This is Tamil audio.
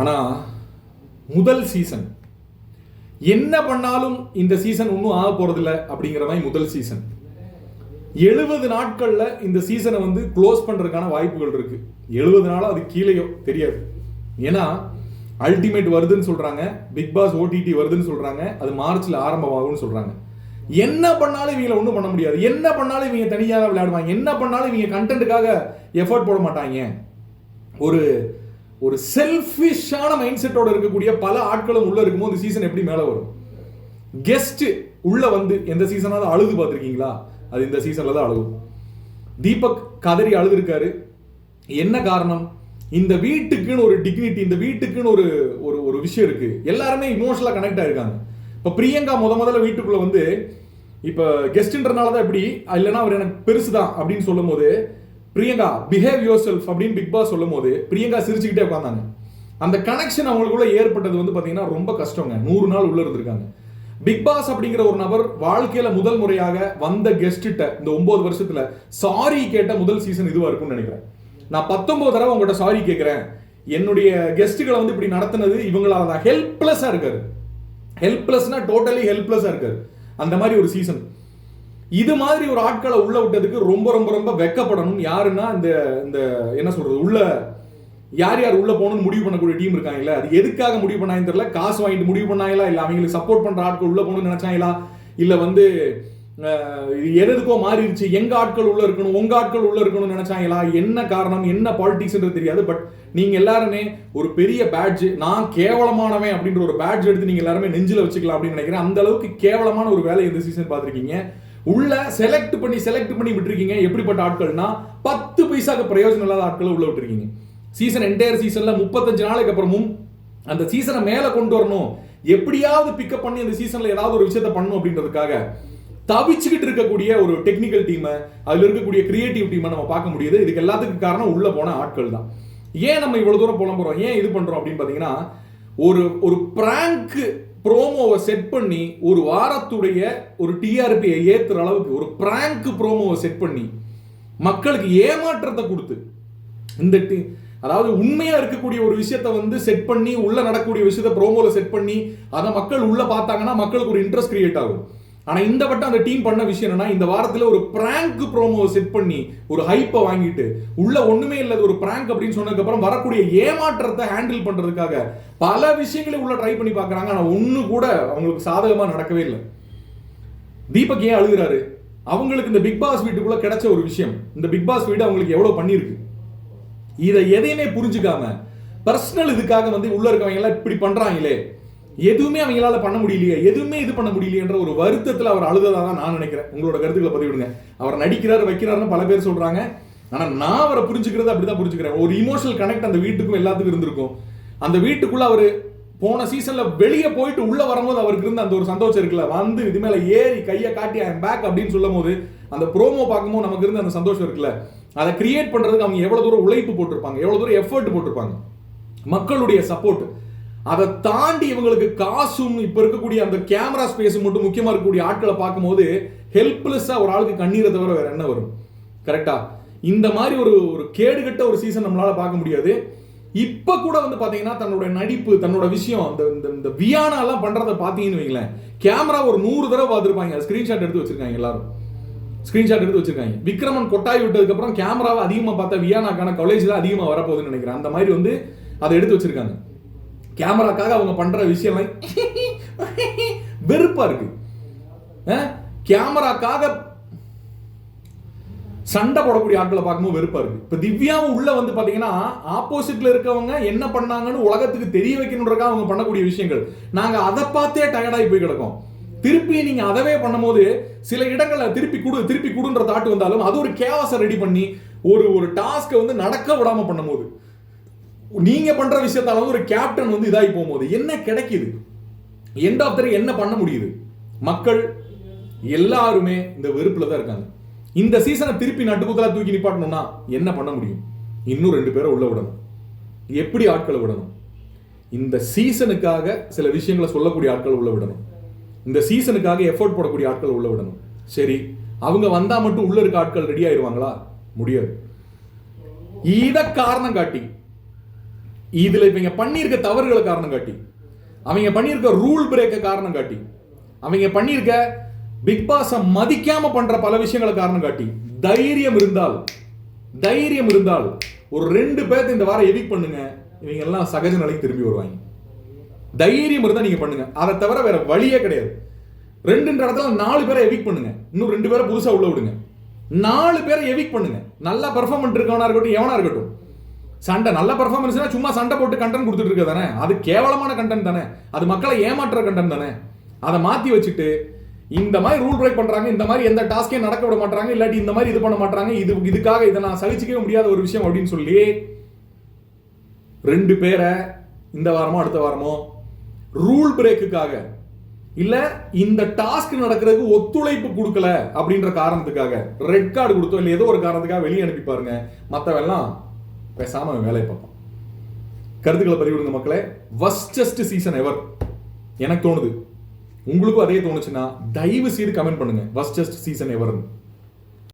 ஆனால் முதல் சீசன் என்ன பண்ணாலும் இந்த சீசன் ஒன்றும் ஆக போகிறதில்ல அப்படிங்கிற மாதிரி முதல் சீசன் எழுபது நாட்களில் இந்த சீசனை வந்து க்ளோஸ் பண்ணுறதுக்கான வாய்ப்புகள் இருக்குது எழுபது நாளாக அது கீழேயோ தெரியாது. ஏன்னா அல்டிமேட் வருதுன்னு சொல்கிறாங்க பிக் பாஸ் ஓடிடி வருதுன்னு சொல்கிறாங்க அது மார்ச்சில் ஆரம்பமாகும்னு சொல்கிறாங்க என்ன பண்ணாலும் இவங்களை ஒன்றும் பண்ண முடியாது. என்ன பண்ணாலும் இவங்க தனியாக விளையாடுவாங்க. என்ன பண்ணாலும் இவங்க கண்டென்ட்டுக்காக எஃபர்ட் போட மாட்டாங்க. ஒரு ஒரு செல்ஃபிஷான மைண்ட் செட்டோட இருக்கக்கூடிய பல ஆட்களும் உள்ள இருக்கும்போது இந்த சீசன் எப்படி மேலே வரும்? கெஸ்ட் உள்ள வந்து எந்த சீசனாவது அழுது பார்த்துருக்கீங்களா? அது இந்த சீசன்ல தான் அழுகும். தீபக் கதறி அழுதுருக்காரு. என்ன காரணம்? இந்த வீட்டுக்குன்னு ஒரு டிக்னிட்டி இந்த வீட்டுக்குன்னு ஒரு ஒரு ஒரு விஷயம் இருக்கு. எல்லாருமே இமோஷனலாக கனெக்ட் ஆயிருக்காங்க. இப்போ பிரியங்கா முத முதல்ல வீட்டுக்குள்ள வந்து இப்போ கெஸ்ட்ன்றனால தான் எப்படி இல்லைன்னா அவர் எனக்கு பெருசு தான் அப்படின்னு சொல்லும் போது பிரியங்கா பிஹேவ் யோர் செல்ஃப் அப்படின்னு பிக் பாஸ் சொல்லும் போது பிரியங்கா சிரிச்சுக்கிட்டே உட்காந்தாங்க அந்த கனெக்ஷன் அவங்களுக்குள்ள ஏற்பட்டது வந்து பார்த்தீங்கன்னா ரொம்ப கஷ்டங்க. நூறு நாள் உள்ள இருந்திருக்காங்க. பிக் பாஸ் அப்படிங்கிற ஒரு நபர் வாழ்க்கையில முதல் முறையாக வந்த கெஸ்ட்ட இந்த ஒன்பது வருஷத்துல சாரி கேட்ட முதல் சீசன் இதுவா இருக்கும்னு நினைக்கிறேன். நான் பத்தொன்பது தடவை உங்கள்கிட்ட சாரி கேட்கிறேன் என்னுடைய கெஸ்ட்டுகளை வந்து இப்படி நடத்தினது இவங்களால தான். ஹெல்ப்லெஸ்ஸாக இருக்காரு. ஹெல்ப்லெஸ்னா டோட்டலி ஹெல்ப்லெஸ்ஸாக இருக்காரு. அந்த மாதிரி ஒரு சீசன் இது மாதிரி ஒரு ஆட்களை உள்ள விட்டதுக்கு ரொம்ப ரொம்ப ரொம்ப வெக்கப்படணும் யாருன்னா இந்த இந்த என்ன சொல்றது உள்ள யார் யார் உள்ள போகணும்னு முடிவு பண்ணக்கூடிய டீம் இருக்காங்கல்ல? அது எதுக்காக முடிவு பண்ணாங்கன்னு தெரியல. காசு வாங்கிட்டு முடிவு பண்ணாங்களா? இல்லை அவங்களுக்கு சப்போர்ட் பண்ற ஆட்கள் உள்ள போகணும்னு நினைச்சாங்களா? இல்லை வந்து எதுக்கோ மாறிடுச்சு. எங்க ஆட்கள் உள்ள இருக்கணும்? உங்க ஆட்கள் உள்ள இருக்கணும்னு நினைச்சாங்களா? என்ன காரணம்? என்ன பாலிடிக்ஸ்ன்றது தெரியாது. பட் நீங்க எல்லாருமே ஒரு பெரிய பேட்ஜ் நான் கேவலமானவன் அப்படின்ற ஒரு பேட்ஜ் எடுத்து நீங்க எல்லாருமே நெஞ்சில வச்சுக்கலாம் அப்படின்னு நினைக்கிறேன். அந்த அளவுக்கு கேவலமான ஒரு வேலை இந்த சீசன் பார்த்துருக்கீங்க. உள்ள செலக்ட் பண்ணி செலக்ட் பண்ணி விட்டுருக்கீங்க. எப்படிப்பட்ட ஆட்கள்னா பத்து பைசாக்கு பிரயோஜனம் இல்லாத ஆட்களை உள்ள விட்டுருக்கீங்க. சீசன் என்டையர் சீசன்ல முப்பத்தஞ்சு நாளைக்கு அப்புறமும் அந்த சீசனை மேல கொண்டு வரணும். எப்படியாவது பிக்கப் பண்ணி அந்த சீசன்ல ஏதாவது ஒரு விஷயத்த பண்ணணும் அப்படின்றதுக்காக தவிச்சுக்கிட்டு இருக்கக்கூடிய ஒரு டெக்னிக்கல் டீமை அதுல இருக்கக்கூடிய கிரியேட்டிவ் டீமை நம்ம பார்க்க முடியுது. இதுக்கு எல்லாத்துக்கும் காரணம் உள்ள போன ஆட்கள் தான். ஏன் நம்ம இவ்வளவு தூரம் புலம்புறோம்? ஏன் இது பண்றோம் அப்படின்னு பாத்தீங்கன்னா ஒரு ஒரு பிராங்க் ப்ரோமோவை செட் பண்ணி ஒரு வாரத்துடைய ஒரு டிஆர்பியை ஏற்றுற அளவுக்கு ஒரு பிராங்க் ப்ரோமோவை செட் பண்ணி மக்களுக்கு ஏமாற்றத்தை கொடுத்து இந்த டி- அதாவது உண்மையாக இருக்கக்கூடிய ஒரு விஷயத்த வந்து செட் பண்ணி உள்ளே நடக்கக்கூடிய விஷயத்த ப்ரோமோவில் செட் பண்ணி அதை மக்கள் உள்ளே பார்த்தாங்கன்னா மக்களுக்கு ஒரு இன்ட்ரெஸ்ட் கிரியேட் ஆகும். ஆனால் இந்த வட்டம் அந்த டீம் பண்ண விஷயம் என்னன்னா இந்த வாரத்தில் ஒரு பிராங்க் ப்ரோமோவை செட் பண்ணி ஒரு ஹைப்பை வாங்கிட்டு உள்ள ஒன்றுமே இல்லை ஒரு பிராங்க் அப்படின்னு சொன்னதுக்கப்புறம் வரக்கூடிய ஏமாற்றத்தை ஹேண்டில் பண்ணுறதுக்காக பல விஷயங்களை உள்ள ட்ரை பண்ணி பார்க்குறாங்க. ஆனால் ஒன்று கூட அவங்களுக்கு சாதகமாக நடக்கவே இல்லை. தீபக் ஏன் அழுகிறாரு? அவங்களுக்கு இந்த பிக் பாஸ் வீட்டுக்குள்ளே கிடைச்ச ஒரு விஷயம். இந்த பிக் பாஸ் வீடு அவங்களுக்கு எவ்வளோ பண்ணியிருக்கு இதை எதையுமே புரிஞ்சுக்காம பர்சனல் இதுக்காக வந்து உள்ள இருக்கவங்க எல்லாம் இப்படி பண்ணுறாங்களே எதுவுமே அவங்களால பண்ண முடியலையே எதுவுமே இது பண்ண முடியலையேன்ற ஒரு வருத்தத்தில் அவர் அழுததாக தான் நான் நினைக்கிறேன். உங்களோட கருத்துக்களை பதிவிடுங்க. அவர் நடிக்கிறார் வைக்கிறாருன்னு பல பேர் சொல்றாங்க. ஆனால் நான் அவரை புரிஞ்சுக்கிறது அப்படிதான் புரிஞ்சுக்கிறேன். ஒரு இமோஷனல் கனெக்ட் அந்த வீட்டுக்கும் எல்லாத்துக்கும் இருந்திருக்கும். அந்த வீட்டுக்குள்ள அவர் போன சீசன்ல வெளியே போயிட்டு உள்ள வரும்போது அவருக்கு இருந்த அந்த ஒரு சந்தோஷம் இருக்குல்ல. வந்து இது மேல ஏறி கையை காட்டி பேக் அப்படின்னு சொல்லும் போது அந்த ப்ரோமோ பார்க்கும்போது நமக்கு இருந்த அந்த சந்தோஷம் இருக்குல்ல. அதை கிரியேட் பண்றதுக்கு அவங்க எவ்வளவு தூரம் உழைப்பு போட்டிருப்பாங்க எவ்வளவு தூரம் எஃபர்ட் போட்டிருப்பாங்க. மக்களுடைய சப்போர்ட் அதை தாண்டி இவங்களுக்கு காசும் இப்ப இருக்கக்கூடிய அந்த கேமரா ஸ்பேஸ் மட்டும் முக்கியமா இருக்கக்கூடிய ஆட்களை பார்க்கும்போது ஹெல்ப்லெஸ்ஸா ஒரு ஆளுக்கு கண்ணீரை தவிர வேற என்ன வரும். கரெக்டா இந்த மாதிரி ஒரு ஒரு கேடுகட்ட ஒரு சீசன் நம்மளால பார்க்க முடியாது. இப்ப கூட வந்து பாத்தீங்கன்னா தன்னோட நடிப்பு தன்னோட விஷயம் அந்த இந்த இந்த வியானா எல்லாம் பார்த்தீங்கன்னு பாத்தீங்கன்னு வைங்களேன். கேமரா ஒரு நூறு தடவை பார்த்துருப்பாங்க. ஸ்கிரீன்ஷாட் எடுத்து வச்சிருக்காங்க எல்லாரும். ஸ்க்ரீன்ஷாட் எடுத்து வச்சிருக்காங்க. விக்ரமன் கொட்டாய் விட்டதுக்கு அப்புறம் கேமராவை அதிகமா பார்த்தா வியானாக்கான காலேஜ் தான் அதிகமா வரப்போகுதுன்னு நினைக்கிறேன். அந்த மாதிரி வந்து அதை எடுத்து வச்சிருக்காங்க. கேமராக்காக அவங்க பண்ற விஷயம்லாம் வெறுப்பா இருக்கு. கேமராக்காக சண்டை போடக்கூடிய ஆட்களை பார்க்கும்போது வெறுப்பா இருக்கு. இப்ப திவ்யாவும் உள்ள வந்து பாத்தீங்கன்னா ஆப்போசிட்ல இருக்கவங்க என்ன பண்ணாங்கன்னு உலகத்துக்கு தெரிய வைக்கணுன்றக்காக அவங்க பண்ணக்கூடிய விஷயங்கள். நாங்க அதை பார்த்தே டயர்டாகி போய் கிடக்கோம். திருப்பி நீங்க அதவே பண்ணும்போது சில இடங்கள்ல திருப்பி குடு திருப்பி குடுன்ற தாட்டு வந்தாலும் அது ஒரு கேவஸை ரெடி பண்ணி ஒரு ஒரு டாஸ்க்கை வந்து நடக்க விடாம பண்ணும்போது. நீங்க பண்ற விஷயத்தால வந்து ஒரு கேப்டன் வந்து இதாகி போகும்போது என்ன கிடைக்குது? எண்ட் ஆஃப் தர் என்ன பண்ண முடியுது? மக்கள் எல்லாருமே இந்த வெறுப்புல தான் இருக்காங்க. இந்த சீசனை திருப்பி நட்டுக்குத்தலா தூக்கி நிப்பாட்டணும்னா என்ன பண்ண முடியும்? இன்னும் ரெண்டு பேரை உள்ள விடணும். எப்படி ஆட்களை விடணும்? இந்த சீசனுக்காக சில விஷயங்களை சொல்லக்கூடிய ஆட்களை உள்ள விடணும். இந்த சீசனுக்காக எஃபோர்ட் போடக்கூடிய ஆட்களை உள்ள விடணும். சரி அவங்க வந்தா மட்டும் உள்ள இருக்க ஆட்கள் ரெடி ஆயிடுவாங்களா முடியாது. இத காரணம் காட்டி இதில் இவங்க பண்ணியிருக்க தவறுகளை காரணம் காட்டி அவங்க பண்ணியிருக்க ரூல் பிரேக்க காரணம் காட்டி அவங்க பண்ணியிருக்க பிக் பாஸை மதிக்காம பண்ற பல விஷயங்களை காரணம் காட்டி தைரியம் இருந்தால் தைரியம் இருந்தால் ஒரு ரெண்டு பேர்த்த இந்த வாரம் எதிக் பண்ணுங்க இவங்க எல்லாம் சகஜ நிலைக்கு திரும்பி வருவாங்க. தைரியம் இருந்தால் நீங்க பண்ணுங்க. அதை தவிர வேற வழியே கிடையாது. ரெண்டுன்ற இடத்துல நாலு பேரை எவிக் பண்ணுங்க. இன்னும் ரெண்டு பேரை புதுசாக உள்ள விடுங்க. நாலு பேரை எவிக் பண்ணுங்க. நல்லா பெர்ஃபார்ம் பண்ணிருக்கவனா இருக்கட்டும் எவனா இருக்கட்டும். சண்டை நல்ல பர்ஃபார்மன்ஸ்னா சும்மா சண்டை போட்டு கண்டென்ட் கொடுத்துட்டு இருக்க தானே? அது கேவலமான கண்டென்ட் தானே? அது மக்களை ஏமாற்றுற கண்டென்ட் தானே? அதை மாற்றி வச்சுட்டு இந்த மாதிரி ரூல் பிரேக் பண்றாங்க இந்த மாதிரி எந்த டாஸ்க்கையும் நடக்க விட மாட்டாங்க இல்லாட்டி இந்த மாதிரி இது பண்ண மாட்டாங்க இது இதுக்காக இதை நான் சகிச்சிக்கவே முடியாத ஒரு விஷயம் அப்படின்னு சொல்லி ரெண்டு பேரை இந்த வாரமோ அடுத்த வாரமோ ரூல் பிரேக்குக்காக இல்லை இந்த டாஸ்க் நடக்கிறதுக்கு ஒத்துழைப்பு கொடுக்கல அப்படின்ற காரணத்துக்காக ரெட் கார்டு கொடுத்தோ இல்லை ஏதோ ஒரு காரணத்துக்காக வெளியே அனுப்பி பாருங்க. மற்றவெல்லாம் பேசாம அவன் வேலையை பார்ப்பான். கருத்துக்களை பதிவிடுங்க மக்களே. வஸ்டஸ்ட் சீசன் எவர் எனக்கு தோணுது. உங்களுக்கும் அதே தோணுச்சுன்னா தயவு செய்து கமெண்ட் பண்ணுங்க வஸ்டஸ்ட் சீசன் எவர்னு